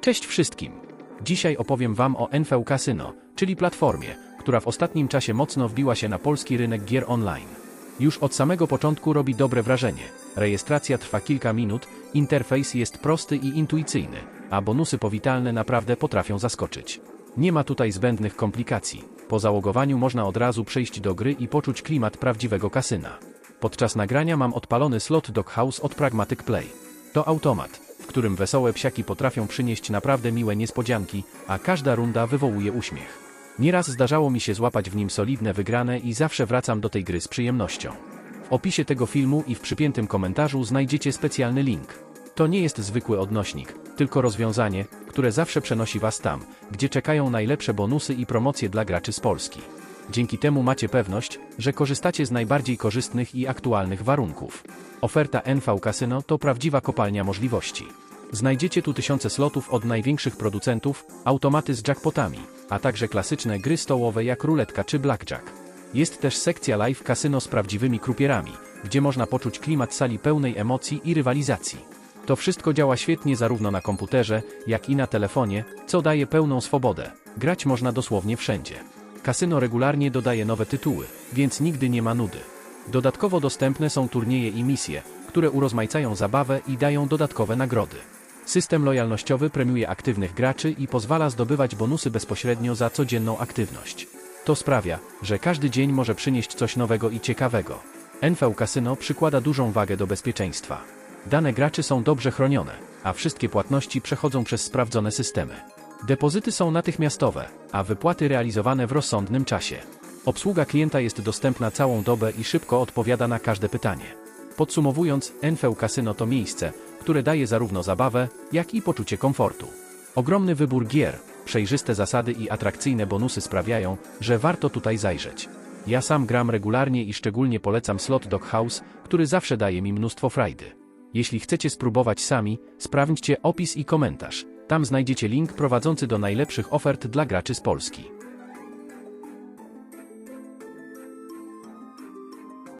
Cześć wszystkim. Dzisiaj opowiem Wam o NV Casino, czyli platformie, która w ostatnim czasie mocno wbiła się na polski rynek gier online. Już od samego początku robi dobre wrażenie. Rejestracja trwa kilka minut, interfejs jest prosty i intuicyjny, a bonusy powitalne naprawdę potrafią zaskoczyć. Nie ma tutaj zbędnych komplikacji. Po załogowaniu można od razu przejść do gry i poczuć klimat prawdziwego kasyna. Podczas nagrania mam odpalony slot Doghouse od Pragmatic Play. To automat, którym wesołe psiaki potrafią przynieść naprawdę miłe niespodzianki, a każda runda wywołuje uśmiech. Nieraz zdarzało mi się złapać w nim solidne wygrane i zawsze wracam do tej gry z przyjemnością. W opisie tego filmu i w przypiętym komentarzu znajdziecie specjalny link. To nie jest zwykły odnośnik, tylko rozwiązanie, które zawsze przenosi Was tam, gdzie czekają najlepsze bonusy i promocje dla graczy z Polski. Dzięki temu macie pewność, że korzystacie z najbardziej korzystnych i aktualnych warunków. Oferta NV Casino to prawdziwa kopalnia możliwości. Znajdziecie tu tysiące slotów od największych producentów, automaty z jackpotami, a także klasyczne gry stołowe jak ruletka czy blackjack. Jest też sekcja live kasyno z prawdziwymi krupierami, gdzie można poczuć klimat sali pełnej emocji i rywalizacji. To wszystko działa świetnie zarówno na komputerze, jak i na telefonie, co daje pełną swobodę. Grać można dosłownie wszędzie. Kasyno regularnie dodaje nowe tytuły, więc nigdy nie ma nudy. Dodatkowo dostępne są turnieje i misje, które urozmaicają zabawę i dają dodatkowe nagrody. System lojalnościowy premiuje aktywnych graczy i pozwala zdobywać bonusy bezpośrednio za codzienną aktywność. To sprawia, że każdy dzień może przynieść coś nowego i ciekawego. NV Casino przykłada dużą wagę do bezpieczeństwa. Dane graczy są dobrze chronione, a wszystkie płatności przechodzą przez sprawdzone systemy. Depozyty są natychmiastowe, a wypłaty realizowane w rozsądnym czasie. Obsługa klienta jest dostępna całą dobę i szybko odpowiada na każde pytanie. Podsumowując, NV Casino to miejsce, które daje zarówno zabawę, jak i poczucie komfortu. Ogromny wybór gier, przejrzyste zasady i atrakcyjne bonusy sprawiają, że warto tutaj zajrzeć. Ja sam gram regularnie i szczególnie polecam slot Doghouse, który zawsze daje mi mnóstwo frajdy. Jeśli chcecie spróbować sami, sprawdźcie opis i komentarz. Tam znajdziecie link prowadzący do najlepszych ofert dla graczy z Polski.